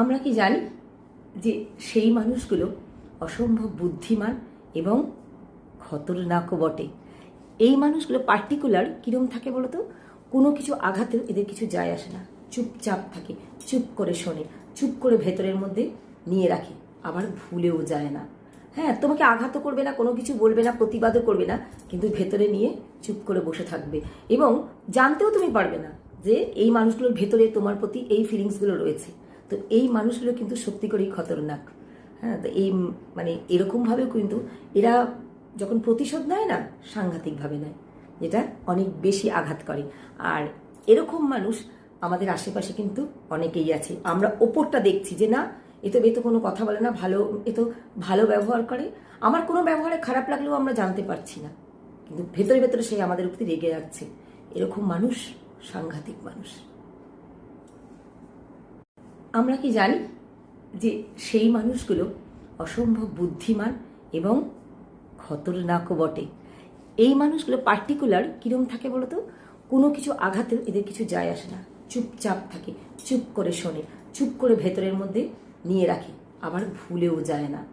আমরা কি জানি যে সেই মানুষগুলো অসম্ভব বুদ্ধিমান এবং খতরনাকও বটে। এই মানুষগুলো পার্টিকুলার কিরম থাকে বলতো? কোনো কিছু আঘাতেও এদের কিছু যায় আসে না। চুপচাপ থাকে, চুপ করে শোনে, চুপ করে ভেতরের মধ্যে নিয়ে রাখে, আবার ভুলেও যায় না। হ্যাঁ তোমাকে আঘাতও করবে না, কোনো কিছু বলবে না, প্রতিবাদও করবে না, কিন্তু ভেতরে নিয়ে চুপ করে বসে থাকবে। এবং জানতেও তুমি পারবে না যে এই মানুষগুলোর ভেতরে তোমার প্রতি এই ফিলিংসগুলো রয়েছে। তো এই মানুষগুলো কিন্তু সত্যি করেই খতরনাক। হ্যাঁ তো এই মানে এরকমভাবেও কিন্তু এরা যখন প্রতিশোধ নেয় না, সাংঘাতিকভাবে নেয়, যেটা অনেক বেশি আঘাত করে। আর এরকম মানুষ আমাদের আশেপাশে কিন্তু অনেকেই আছে। আমরা ওপরটা দেখছি যে, না, এ তো এ তো কোনো কথা বলে না, ভালো, এ তো ভালো ব্যবহার করে। আমার কোনো ব্যবহারে খারাপ লাগলেও আমরা জানতে পারছি না। কিন্তু ভেতরে ভেতরে সে আমাদের প্রতি রেগে যাচ্ছে। এরকম মানুষ, সাংঘাতিক মানুষ। আমরা কি জানি যে সেই মানুষগুলো অসম্ভব বুদ্ধিমান এবং খতরনাকও বটে। এই মানুষগুলো পার্টিকুলার কিরম থাকে বলতো? কোনো কিছু আঘাতেও এদের কিছু যায় আসে না। চুপচাপ থাকে, চুপ করে শোনে, চুপ করে ভেতরের মধ্যে নিয়ে রাখে, আবার ভুলেও যায় না।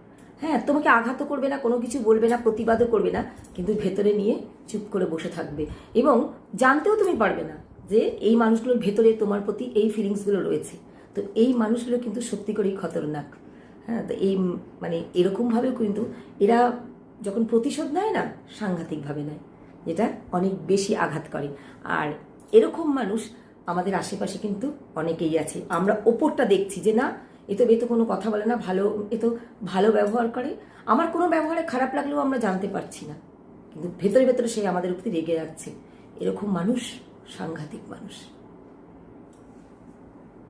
হ্যাঁ তোমাকে আঘাতও করবে না, কোনো কিছু বলবে না, প্রতিবাদও করবে না, কিন্তু ভেতরে নিয়ে চুপ করে বসে থাকবে। এবং জানতেও তুমি পারবে না যে এই মানুষগুলোর ভেতরে তোমার প্রতি এই ফিলিংসগুলো রয়েছে। তো এই মানুষগুলো কিন্তু সত্যি করেই খতরনাক। হ্যাঁ তো এই মানে এরকমভাবেও কিন্তু এরা যখন প্রতিশোধ নেয় না, সাংঘাতিকভাবে নেয়, যেটা অনেক বেশি আঘাত করে। আর এরকম মানুষ আমাদের আশেপাশে কিন্তু অনেকেই আছে। আমরা ওপরটা দেখছি যে, না, এ তো এ তো কোনো কথা বলে না, ভালো, এ তো ভালো ব্যবহার করে। আমার কোনো ব্যবহারে খারাপ লাগলেও আমরা জানতে পারছি না। কিন্তু ভেতরে ভেতরে সে আমাদের প্রতি রেগে যাচ্ছে। এরকম মানুষ, সাংঘাতিক মানুষ।